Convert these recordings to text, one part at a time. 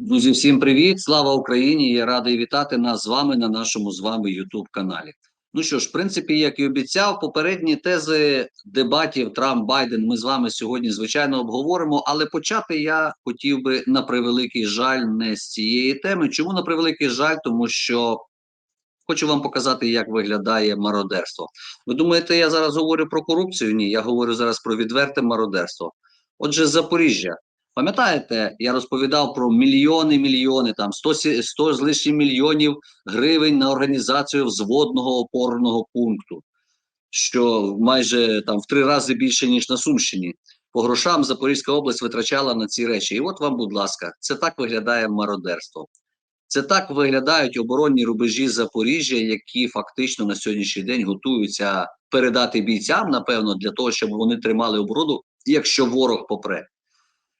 Друзі, всім привіт! Слава Україні! Я радий вітати нас з вами на нашому з вами youtube каналі. Ну що ж, в принципі, як і обіцяв, попередні тези дебатів Трамп Байден ми з вами сьогодні звичайно обговоримо. Але почати я хотів би на превеликий жаль не з цієї теми. Чому на превеликий жаль? Тому що хочу вам показати, як виглядає мародерство. Ви думаєте, я зараз говорю про корупцію? Ні, я говорю зараз про відверте мародерство. Отже, Запоріжжя. Пам'ятаєте, я розповідав про мільйони, мільйони, там 100, 100 з лишнім мільйонів гривень на організацію взводного опорного пункту, що майже там в три рази більше, ніж на Сумщині. По грошам Запорізька область витрачала на ці речі. І от вам, будь ласка, це так виглядає мародерство. Це так виглядають оборонні рубежі Запоріжжя, які фактично на сьогоднішній день готуються передати бійцям, напевно, для того, щоб вони тримали оборону, якщо ворог попре.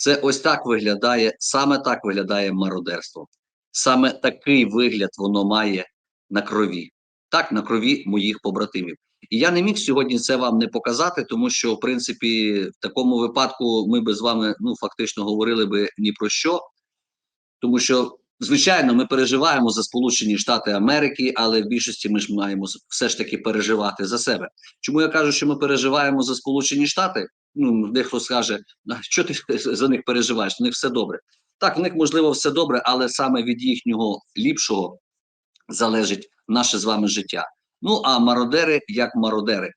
Це ось так виглядає, саме так виглядає мародерство. Саме такий вигляд воно має на крові, так, на крові моїх побратимів. І я не міг сьогодні це вам не показати, тому що, в принципі, в такому випадку ми би з вами ну фактично говорили би ні про що, тому що, звичайно, ми переживаємо за Сполучені Штати Америки, але в більшості ми ж маємо все ж таки переживати за себе. Чому я кажу, що ми переживаємо за Сполучені Штати? Ну дехто скаже, що ти за них переживаєш? У них все добре. Так, в них можливо все добре, але саме від їхнього ліпшого залежить наше з вами життя. Ну а мародери як мародери,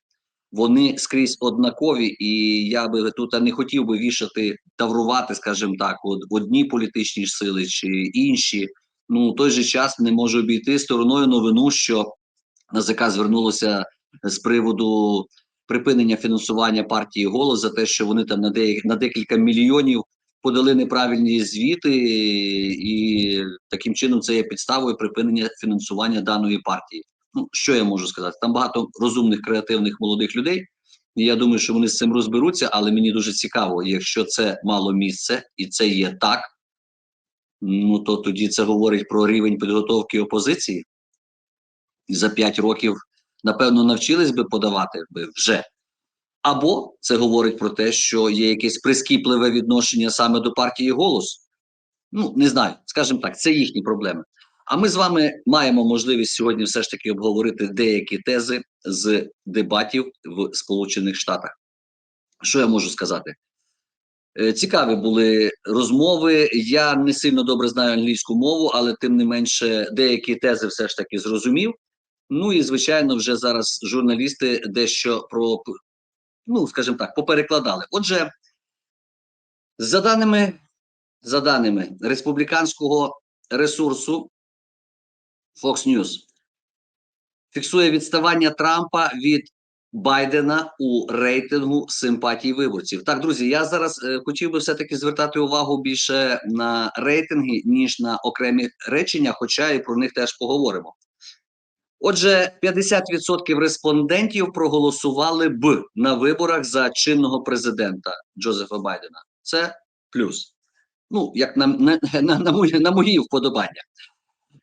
вони скрізь однакові, і я би тут не хотів би вішати, таврувати, скажімо так, от одні політичні сили чи інші. Ну в той же час не можу обійти стороною новину, що НАЗК звернулося з приводу припинення фінансування партії голос за те, що вони там на де, на декілька мільйонів подали неправильні звіти, і таким чином це є підставою припинення фінансування даної партії. Ну що я можу сказати? Там багато розумних, креативних молодих людей. Я думаю, що вони з цим розберуться, але мені дуже цікаво, якщо це мало місце і це є так, ну то тоді це говорить про рівень підготовки опозиції. За п'ять років напевно, навчились би подавати би вже. Або це говорить про те, що є якесь прискіпливе відношення саме до партії голос. Ну, не знаю, скажімо так, це їхні проблеми. А ми з вами маємо можливість сьогодні все ж таки обговорити деякі тези з дебатів в Сполучених Штатах. Що я можу сказати? Е, цікаві були розмови. Я не сильно добре знаю англійську мову, але тим не менше деякі тези все ж таки зрозумів. Ну і звичайно, вже зараз журналісти дещо про, ну скажімо так, поперекладали. Отже, за даними за даними республіканського ресурсу Fox News, фіксує відставання Трампа від Байдена у рейтингу симпатії виборців. Так, друзі, я зараз е, хотів би все-таки звертати увагу більше на рейтинги, ніж на окремі речення, хоча і про них теж поговоримо. Отже, 50% респондентів проголосували б на виборах за чинного президента Джозефа Байдена. Це плюс. Ну, як на на, на, на, мої, на мої вподобання.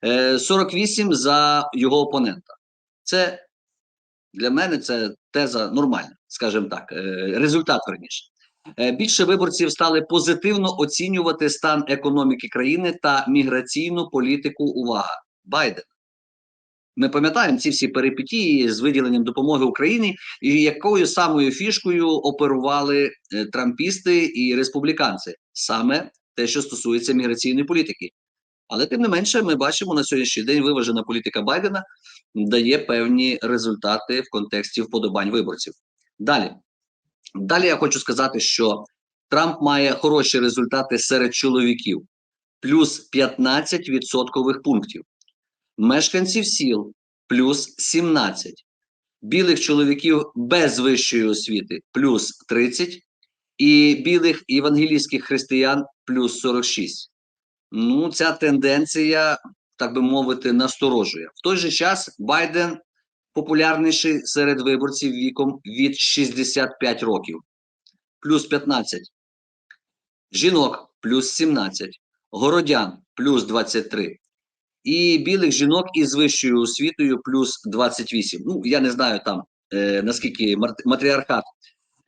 Е, 48 за його опонента. Це для мене це теза нормальна, скажімо так, е, результат верніше. Е, більше виборців стали позитивно оцінювати стан економіки країни та міграційну політику. Увага Байдена. Ми пам'ятаємо ці всі перипетії з виділенням допомоги Україні, і якою самою фішкою оперували е, трампісти і республіканці, саме те, що стосується міграційної політики. Але тим не менше, ми бачимо на сьогоднішній день виважена політика Байдена дає певні результати в контексті вподобань виборців. Далі, далі я хочу сказати, що Трамп має хороші результати серед чоловіків, плюс 15 відсоткових пунктів мешканців сіл плюс 17, білих чоловіків без вищої освіти плюс 30, і білих євангелійських християн плюс 46. Ну, ця тенденція, так би мовити, насторожує. В той же час Байден популярніший серед виборців віком від 65 років, плюс 15, жінок плюс 17, городян плюс 23 і білих жінок із вищою освітою плюс 28. Ну я не знаю там е, наскільки матріархат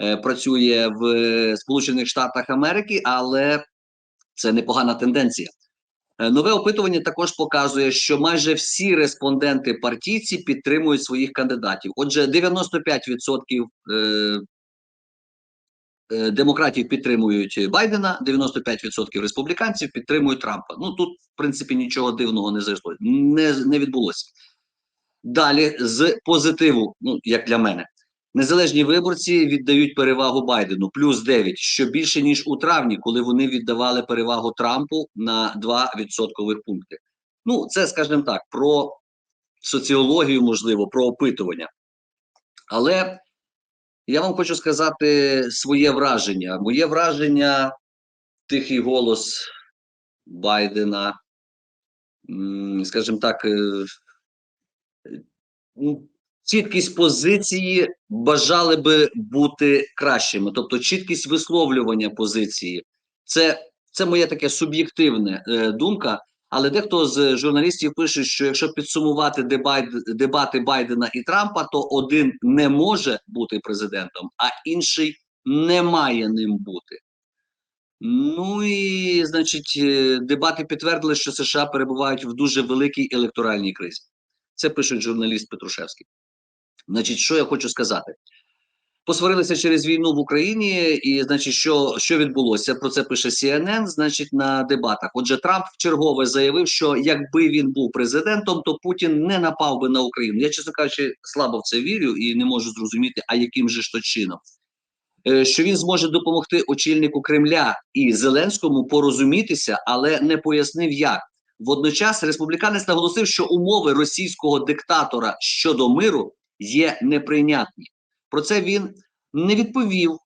е, працює в Сполучених Штатах Америки, але це непогана тенденція. Е, Нове опитування також показує, що майже всі респонденти партійці підтримують своїх кандидатів. Отже, 95% е, е, демократів підтримують Байдена, 95% республіканців підтримують Трампа. Ну тут, в принципі, нічого дивного не зайшло, не, не відбулося. Далі з позитиву, ну як для мене, незалежні виборці віддають перевагу Байдену плюс 9, що більше ніж у травні, коли вони віддавали перевагу Трампу на 2 відсоткових пункти. Ну, це, скажімо так, про соціологію, можливо, про опитування. Але я вам хочу сказати своє враження. Моє враження, тихий голос Байдена, скажімо так, е, ну, чіткість позиції бажали би бути кращими, тобто чіткість висловлювання позиції. Це, це моя таке суб'єктивна е, думка. Але дехто з журналістів пише, що якщо підсумувати дебат, дебати Байдена і Трампа, то один не може бути президентом, а інший не має ним бути. Ну і значить, е, дебати підтвердили, що США перебувають в дуже великій електоральній кризі. Це пише журналіст Петрушевський. Значить, що я хочу сказати? Посварилися через війну в Україні, і значить, що що відбулося? Про це пише CNN, Значить, на дебатах. Отже, Трамп вчергове заявив, що якби він був президентом, то Путін не напав би на Україну. Я чесно кажучи, слабо в це вірю і не можу зрозуміти, а яким же ж то чином. Е, Що він зможе допомогти очільнику Кремля і Зеленському порозумітися, але не пояснив, як. Водночас республіканець наголосив, що умови російського диктатора щодо миру є неприйнятні. Про це він не відповів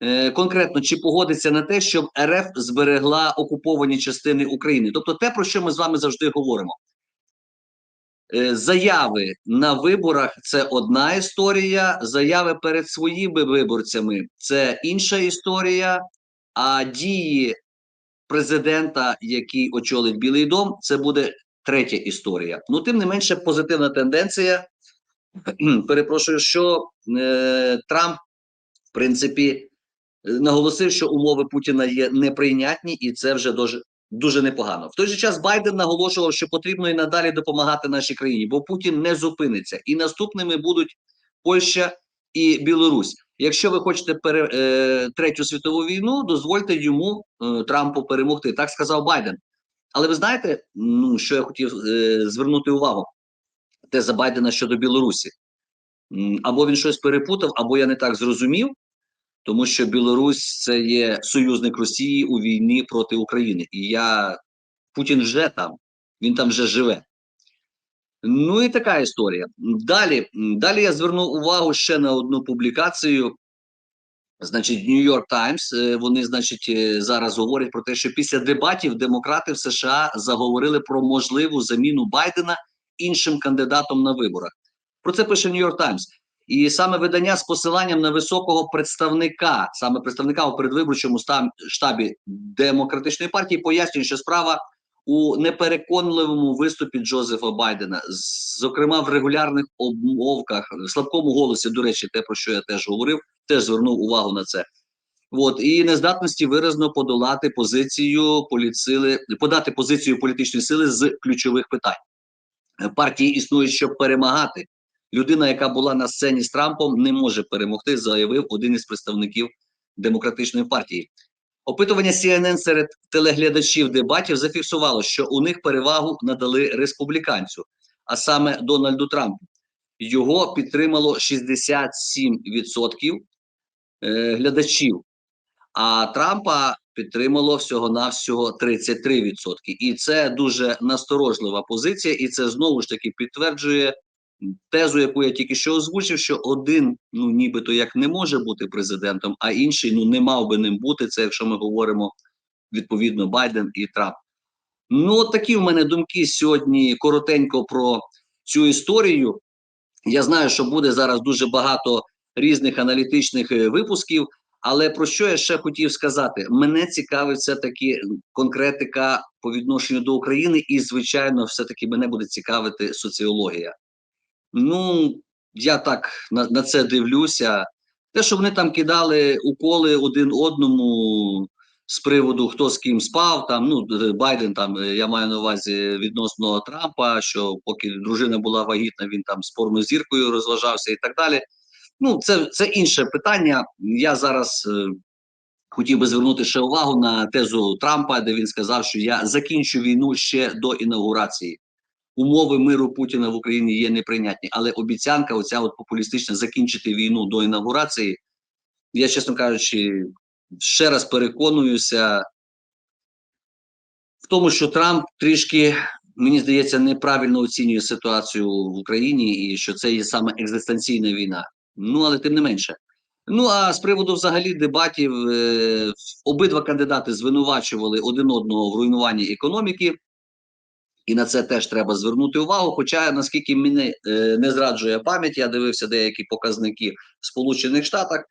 е, конкретно, чи погодиться на те, щоб РФ зберегла окуповані частини України. Тобто, те, про що ми з вами завжди говоримо. Е, заяви на виборах це одна історія, заяви перед своїми виборцями це інша історія, а дії президента, який очолить Білий дом, це буде третя історія. Ну, тим не менше, позитивна тенденція. Перепрошую, що е, Трамп, в принципі, наголосив, що умови Путіна є неприйнятні, і це вже дуже, дуже непогано. В той же час Байден наголошував, що потрібно і надалі допомагати нашій країні, бо Путін не зупиниться. І наступними будуть Польща і Білорусь. Якщо ви хочете пере, е, третю світову війну, дозвольте йому е, Трампу перемогти. Так сказав Байден. Але ви знаєте, ну що я хотів е, звернути увагу? Теза Байдена щодо Білорусі. Або він щось перепутав, або я не так зрозумів, тому що Білорусь це є союзник Росії у війні проти України. І я Путін вже там, він там вже живе. Ну і така історія. Далі, далі я звернув увагу ще на одну публікацію. Значить, New York Times, е, вони, значить, е, зараз говорять про те, що після дебатів демократи в США заговорили про можливу заміну Байдена іншим кандидатом на виборах. Про це пише York Times. І саме видання з посиланням на високого представника, саме представника у передвиборчому штабі демократичної партії, пояснює, що справа у непереконливому виступі Джозефа Байдена, зокрема в регулярних обмовках, в слабкому голосі, до речі, те про що я теж говорив, теж звернув увагу на це. От і нездатності виразно подолати позицію політсили, подати позицію політичної сили з ключових питань. Партії існують, щоб перемагати. Людина, яка була на сцені з Трампом, не може перемогти, заявив один із представників демократичної партії. Опитування CNN серед телеглядачів дебатів зафіксувало, що у них перевагу надали республіканцю, а саме Дональду Трампу. Його підтримало 67% е, глядачів, а Трампа підтримало всього-навсього 33%. І це дуже насторожлива позиція, і це знову ж таки підтверджує тезу, яку я тільки що озвучив, що один, ну нібито як не може бути президентом, а інший ну не мав би ним бути. Це якщо ми говоримо відповідно Байден і Трамп. Ну, от такі в мене думки сьогодні коротенько про цю історію. Я знаю, що буде зараз дуже багато різних аналітичних е, випусків. Але про що я ще хотів сказати? Мене цікавить все-таки конкретика по відношенню до України, і, звичайно, все-таки мене буде цікавити соціологія. Ну, я так на, на це дивлюся. Те, що вони там кидали уколи один одному, з приводу хто з ким спав. Там ну Байден, там е, я маю на увазі відносно Трампа, що поки дружина була вагітна, він там з порнозіркою розважався і так далі. Ну, це, це інше питання. Я зараз е, хотів би звернути ще увагу на тезу Трампа, де він сказав, що я закінчу війну ще до інаугурації. Умови миру Путіна в Україні є неприйнятні, але обіцянка, оця от популістична закінчити війну до інаугурації. Я, чесно кажучи, ще раз переконуюся в тому, що Трамп трішки, мені здається, неправильно оцінює ситуацію в Україні і що це є саме екзистенційна війна. Ну, але тим не менше. Ну а з приводу взагалі дебатів, е, обидва кандидати звинувачували один одного в руйнуванні економіки, і на це теж треба звернути увагу. Хоча, наскільки мене не зраджує пам'ять, я дивився деякі показники в Сполучених Штатах,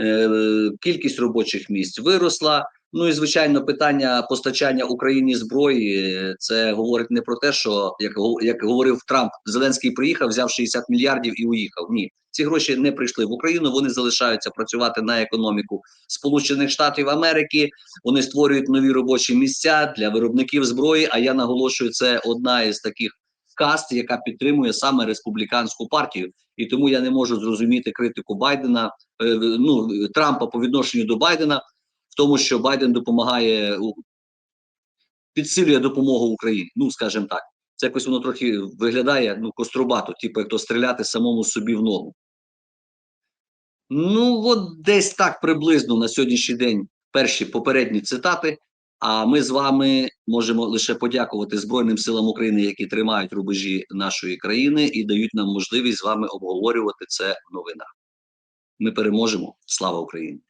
е, кількість робочих місць виросла. Ну і звичайно, питання постачання Україні зброї це говорить не про те, що як як говорив Трамп, Зеленський приїхав, взяв 60 мільярдів і уїхав. Ні, ці гроші не прийшли в Україну. Вони залишаються працювати на економіку Сполучених Штатів Америки. Вони створюють нові робочі місця для виробників зброї. А я наголошую, це одна із таких каст, яка підтримує саме республіканську партію. І тому я не можу зрозуміти критику Байдена, е, ну Трампа по відношенню до Байдена, в тому, що Байден допомагає підсилює допомогу Україні. Ну скажімо так, це якось воно трохи виглядає ну кострубато, типу як то стріляти самому собі в ногу. Ну, от десь так приблизно на сьогоднішній день перші попередні цитати. А ми з вами можемо лише подякувати Збройним силам України, які тримають рубежі нашої країни і дають нам можливість з вами обговорювати це в новинах. Ми переможемо. Слава Україні!